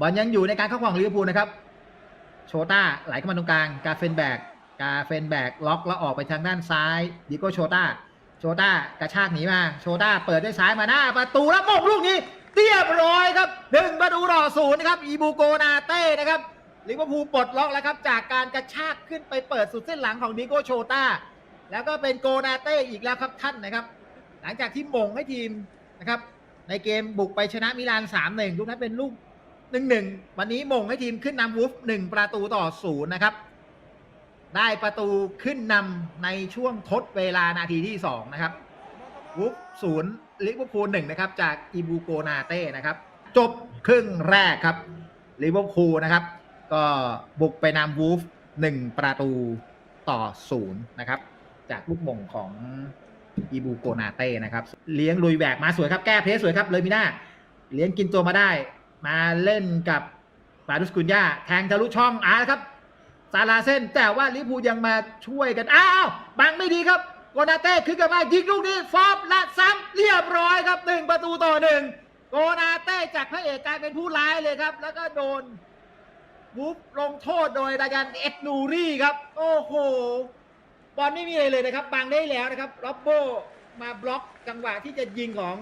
บอลยังอยู่ในการเข้าของลิเวอร์พูลนะครับ โชต้าไหลเข้ามาตรงกลาง กาเฟนแบก กาเฟนแบกล็อกแล้วออกไปทางด้านซ้ายดิโก้โชต้า โชต้ากระชากหนีมา โชต้าเปิดด้วยซ้ายมาหน้า ประตูแล้วมงลูกนี้เรียบร้อยครับหนึ่งประตูต่อศูนย์นะครับ อีบูโกนาเต้นะครับลิเวอร์พูลปลดล็อกแล้วครับจากการกระชากขึ้นไปเปิดสุดเส้นหลังของดิโก้โชต้า แล้วก็เป็นโกนาเต้อีกแล้วครับท่านนะครับ หลังจากที่มงให้ทีมนะครับในเกมบุกไปชนะมิลาน3-1ลูกนั้นเป็นลูก 1-1วันนี้มงให้ทีมขึ้นนำวูฟ1ประตูต่อศูนย์นะครับ ได้ประตูขึ้นนำในช่วงทดเวลานาทีที่2นะครับวูฟศูนย์ลิเวอร์พูลหนึ่งนะครับ จากอีบูโกนาเต้นะครับ จบครึ่งแรกครับลิเวอร์พูลนะครับ ก็บุกไปนำวูฟหนึ่งประตูต่อศูนย์นะครับ จากลูกมงของอีบูโกนาเต้นะครับ เลี้ยงลุยแหวกมาสวยครับ แก้เพสสวยครับเลยมิน่าเลี้ยงกินตัวมาได้ มาเล่นกับบารุสกุนยาแทงทะลุช่องอาครับซาลาเส้นแต่ว่าลิพูยังมาช่วยกันอ้าวบังไม่ดีครับโกนาเต้ขึ้นกลับมายิงลูกนี้ฟอบและซ้ำเรียบร้อยครับหนึ่งประตูต่อหนึ่งโกนาเต้จากพระเอกกลายเป็นผู้ร้ายเลยครับ แล้วก็โดนวูฟลงโทษโดยดายันเอ็ดนูรี่ครับ โอ้โห บอลไม่มีอะไรเลยนะครับบังได้แล้วนะครับล็อบโบมาบล็อกจังหวะที่จะยิงของ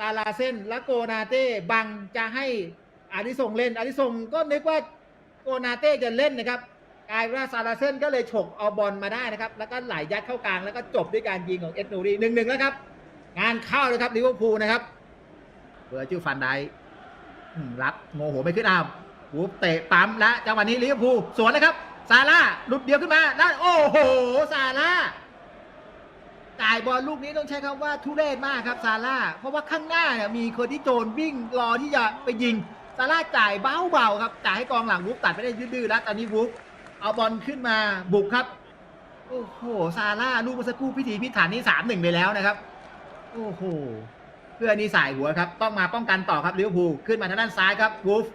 ตาลาเส้นและโกนาเต้บังจะให้อาริสงเล่นอาริสงก็นึกว่าโกนาเต้จะเล่นนะครับกลายเป็นว่าซาลาเซนก็เลยฉกเอาบอลมาได้นะครับ แล้วก็ไหลยัดเข้ากลางแล้วก็จบด้วยการยิงของเอ็ดนูรีหนึ่งหนึ่งแล้วครับ งานเข้าเลยครับลิเวอร์พูลนะครับเบอร์จิลฟันไดรับโงโหไม่ขึ้นอ้าววูเตะปั๊มและจังหวะนี้ลิเวอร์พูลสวนเลยครับซาร่าหลุดเดียวขึ้นมาแล้โอ้โหซาร่า จ่ายบอลลูกนี้ต้องใช้คำว่าทุเรศมากครับซาร่าเพราะว่าข้างหน้าเนี่ยมีคนที่โจรวิ่งรอที่จะไปยิงซาร่าจ่ายเบาๆครับจ่ายให้กองหลังวูฟตัดไปได้ดื้อๆแล้วตอนนี้วูฟเอาบอลขึ้นมาบุกครับ โอ้โหซาร่าลูกเมื่อสักครู่พิธีพิถันนี่สามหนึ่งไปแล้วนะครับ โอ้โหเพื่อนนี่สายหัวครับ ต้องมาป้องกันต่อครับลิเวอร์พูลขึ้นมาทางด้านซ้ายครับวูฟ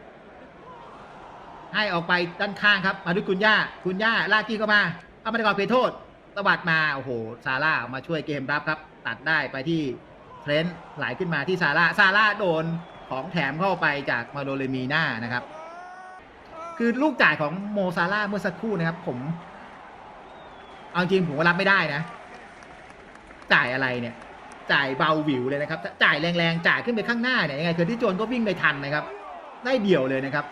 ให้ออกไปด้านข้างครับ มาด้วยคุณย่า คุณย่าลากจี้เข้ามา เอามาในกรอบเขตโทษ ตวัดมาโอ้โหซาร่ามาช่วยเกมรับครับ ตัดได้ไปที่เทรนต์ไหลขึ้นมาที่ซาร่าซาร่าโดนของแถมเข้าไปจากมาโดเลมีน่านะครับ คือลูกจ่ายของโมซาร่าเมื่อสักครู่นะครับ ผมเอาจริงผมก็รับไม่ได้นะ จ่ายอะไรเนี่ย จ่ายเบาวิวเลยนะครับ จ่ายแรงๆ จ่ายขึ้นไปข้างหน้าเนี่ยยังไงคือที่โจนก็วิ่งไปทันนะครับ ได้เดี่ยวเลยนะครับ